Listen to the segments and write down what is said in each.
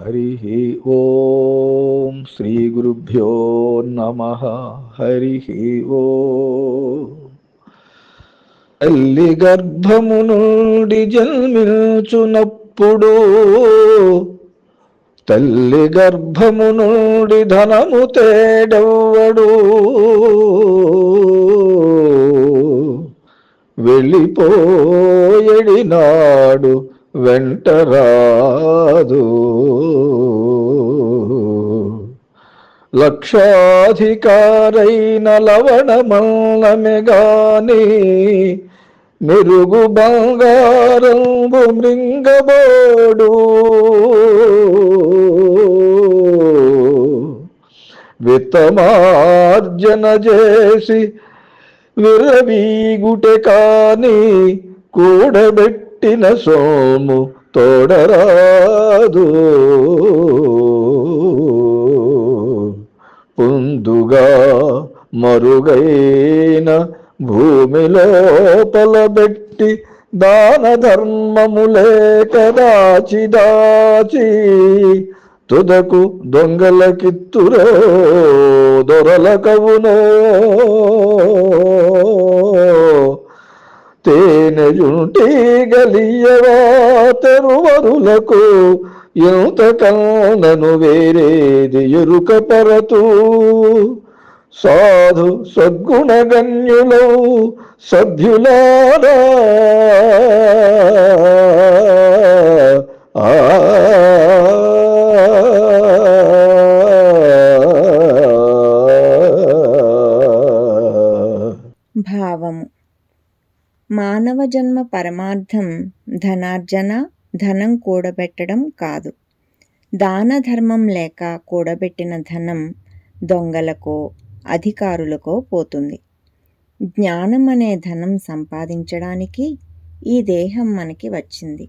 హరి ఓం శ్రీ గురుభ్యో నమ హరి ఓ తల్లి గర్భము నుండి జన్మించునప్పుడు తల్లి గర్భము నుండి ధనము తేడవ్వడు. వెళ్ళిపోయడినాడు నాడు వెంటరాదు. లక్షాధికారైన లవణమల్లమె గాని మెరుగు బంగారంబు మృంగబోడు. విత్తమార్జన చేసి కానీ కాని కూడబెట్టిన సోము తోడరాదు. ముందుగా మరుగైన భూమి లోపల పెట్టి దాన ధర్మము లేక దాచి దాచి తుదకు దొంగల కిత్తురో గలియవా తెరువరులకు ఎంత కన్నను వేరేది ఎరుక పరతూ. సాధు సద్గుణగణ్యులౌ సభ్యులారా ఆ మానవ జన్మ పరమార్థం ధనార్జన ధనం కూడబెట్టడం కాదు. దాన ధర్మం లేక కూడబెట్టిన ధనం దొంగలకో అధికారులకో పోతుంది. జ్ఞానం అనే ధనం సంపాదించడానికి ఈ దేహం మనకి వచ్చింది.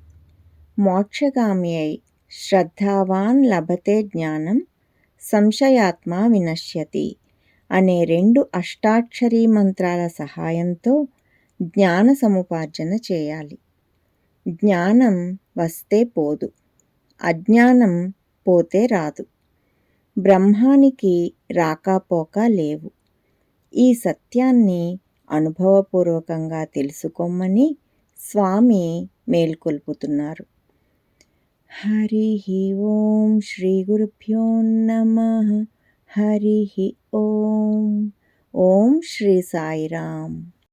మోక్షగామి అయి శ్రద్ధావాన్ లభతే జ్ఞానం సంశయాత్మ వినశ్యతి అనే రెండు అష్టాక్షరీ మంత్రాల సహాయంతో జ్ఞాన సముపార్జన చేయాలి. జ్ఞానం వస్తే పోదు. అజ్ఞానం పోతే రాదు. బ్రహ్మానికి రాకపోక లేవు. ఈ సత్యాన్ని అనుభవపూర్వకంగా తెలుసుకోమని స్వామి మేల్కొల్పుతున్నారు. హరి ఓం శ్రీ గురుభ్యో నమ. హరి ఓం. ఓం శ్రీ సాయిరామ్.